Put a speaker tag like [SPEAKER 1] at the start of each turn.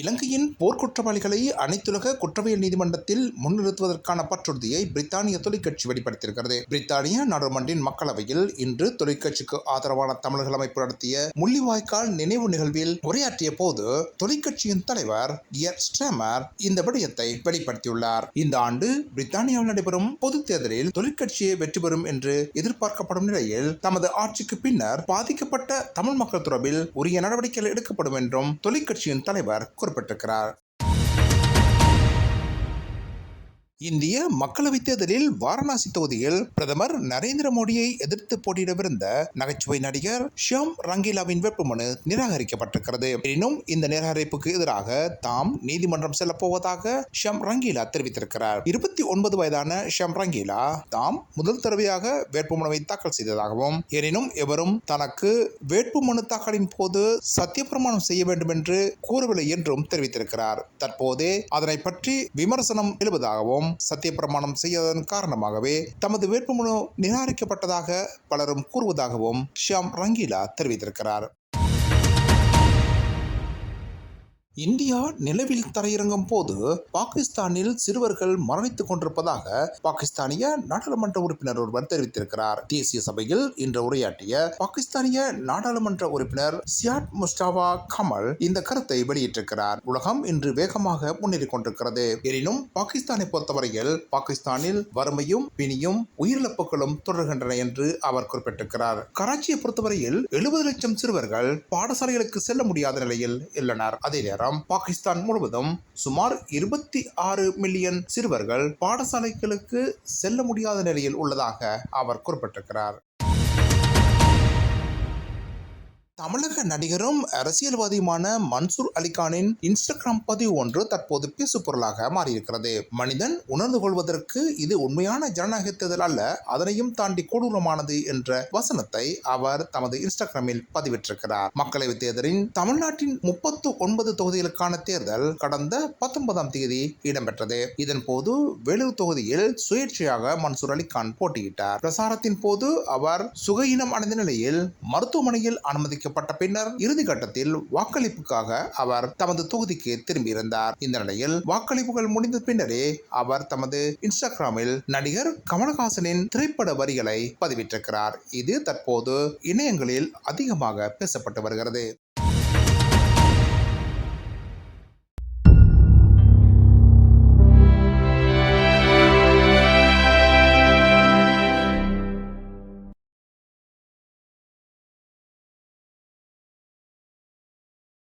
[SPEAKER 1] இலங்கையின் போர்க்குற்றவாளிகளை அனைத்துலக குற்றவியல் நீதிமன்றத்தில் முன்னிறுத்துவதற்கான பற்றுறுதியை பிரித்தானிய தொழிற்கட்சி வெளிப்படுத்தியிருக்கிறது. பிரித்தானிய நாடாளுமன்றின் மக்களவையில் இன்று தொழிற்கட்சிக்கு ஆதரவான தமிழர்கள் அமைப்பு நடத்திய முள்ளிவாய்க்கால் நினைவு நிகழ்வில் உரையாற்றிய போது தொழிற்கட்சியின் தலைவர் இயர் ஸ்ட்ரேமர் இந்த விடயத்தை வெளிப்படுத்தியுள்ளார். இந்த ஆண்டு பிரித்தானியாவில் நடைபெறும் பொது தேர்தலில் தொழிற்கட்சியை வெற்றி பெறும் என்று எதிர்பார்க்கப்படும் நிலையில் தமது ஆட்சிக்கு பின்னர் பாதிக்கப்பட்ட தமிழ் மக்கள் தொடர்பில் உரிய நடவடிக்கைகள் எடுக்கப்படும் என்றும் தொழிற்கட்சியின் தலைவர் குறிப்பிட்டிருக்கிறார் இந்திய மக்களவைத் தேர்தலில் வாரணாசி தொகுதியில் பிரதமர் நரேந்திர மோடியை எதிர்த்து போட்டியிடவிருந்த நகைச்சுவை நடிகர் ஷியாம் ரங்கீலாவின் வேட்புமனு நிராகரிக்கப்பட்டிருக்கிறது. எனினும் இந்த நிராகரிப்புக்கு எதிராக தாம் நீதிமன்றம் செல்லப் போவதாக ஷியாம் ரங்கீலா தெரிவித்திருக்கிறார். இருபத்தி ஒன்பது வயதான ஷியாம் ரங்கீலா தாம் முதல் தடவையாக வேட்புமனுவை தாக்கல் செய்ததாகவும் எனினும் எவரும் தனக்கு வேட்புமனு தாக்கலின் போது சத்தியப்பிரமாணம் செய்ய வேண்டும் என்று கூறவில்லை என்றும் தெரிவித்திருக்கிறார். தற்போதே அதனை பற்றி விமர்சனம் எழுவதாகவும் சத்தியப்பிரமாணம் செய்யாததன் காரணமாகவே தமது வேட்புமனு நிராகரிக்கப்பட்டதாக பலரும் கூறுவதாகவும் ஷியாம் ரங்கீலா தெரிவித்திருக்கிறார். இந்தியா நிலவில் தரையிறங்கும் போது பாகிஸ்தானில் சிறுவர்கள் மரணித்துக் கொண்டிருப்பதாக பாகிஸ்தானிய நாடாளுமன்ற உறுப்பினர் ஒருவர் தெரிவித்திருக்கிறார். தேசிய சபையில் இன்று உரையாற்றிய பாகிஸ்தானிய நாடாளுமன்ற உறுப்பினர் சியாட் முஸ்டாவா கமல் இந்த கருத்தை வெளியிட்டிருக்கிறார். உலகம் இன்று வேகமாக முன்னேறிக் கொண்டிருக்கிறது. எனினும் பாகிஸ்தானை பொறுத்தவரையில் பாகிஸ்தானில் வறுமையும் பிணியும் உயிரிழப்புகளும் தொடர்கின்றன என்று அவர் குறிப்பிட்டிருக்கிறார். கராச்சியை பொறுத்தவரையில் எழுபது லட்சம் சிறுவர்கள் பாடசாலைகளுக்கு செல்ல முடியாத நிலையில் உள்ளனர். அதே நேரம் பாகிஸ்தான் முழுவதும் சுமார் இருபத்தி ஆறு மில்லியன் சிறுவர்கள் பாடசாலைகளுக்கு செல்ல முடியாத நிலையில் உள்ளதாக அவர் குறிப்பிட்டிருக்கிறார். தமிழக நடிகரும் அரசியல்வாதியுமான மன்சூர் அலிகானின் இன்ஸ்டாகிராம் பதிவு ஒன்று தற்போது பேசு பொருளாக மாறியிருக்கிறது. மனிதன் உணர்ந்து கொள்வதற்கு இது உண்மையான ஜனநாயக தேர்தல் அல்ல அதனையும் தாண்டி கொடூரமானது என்ற வசனத்தை அவர் தமது இன்ஸ்டாகிராமில் பதிவிட்டிருக்கிறார். மக்களவைத் தேர்தலின் தமிழ்நாட்டின் முப்பத்து ஒன்பது தொகுதிகளுக்கான தேர்தல் கடந்த பத்தொன்பதாம் தேதி இடம்பெற்றது. இதன் போது வேலூர் தொகுதியில் சுயேட்சையாக மன்சூர் அலிகான் போட்டியிட்டார். பிரசாரத்தின் போது அவர் சுகையினம் அடைந்த நிலையில் மருத்துவமனையில் அனுமதிக்க அறிவிக்கப்பட்ட பின்னர் இறுதிக்கட்டத்தில் வாக்களிப்புக்காக அவர் தமது தொகுதிக்கு திரும்பியிருந்தார். இந்த நிலையில் வாக்களிப்புகள் முடிந்த பின்னரே அவர் தமது இன்ஸ்டாகிராமில் நடிகர் கமலஹாசனின் திரைப்பட வரிகளை பதிவிட்டிருக்கிறார். இது தற்போது இணையங்களில் அதிகமாக பேசப்பட்டு வருகிறது.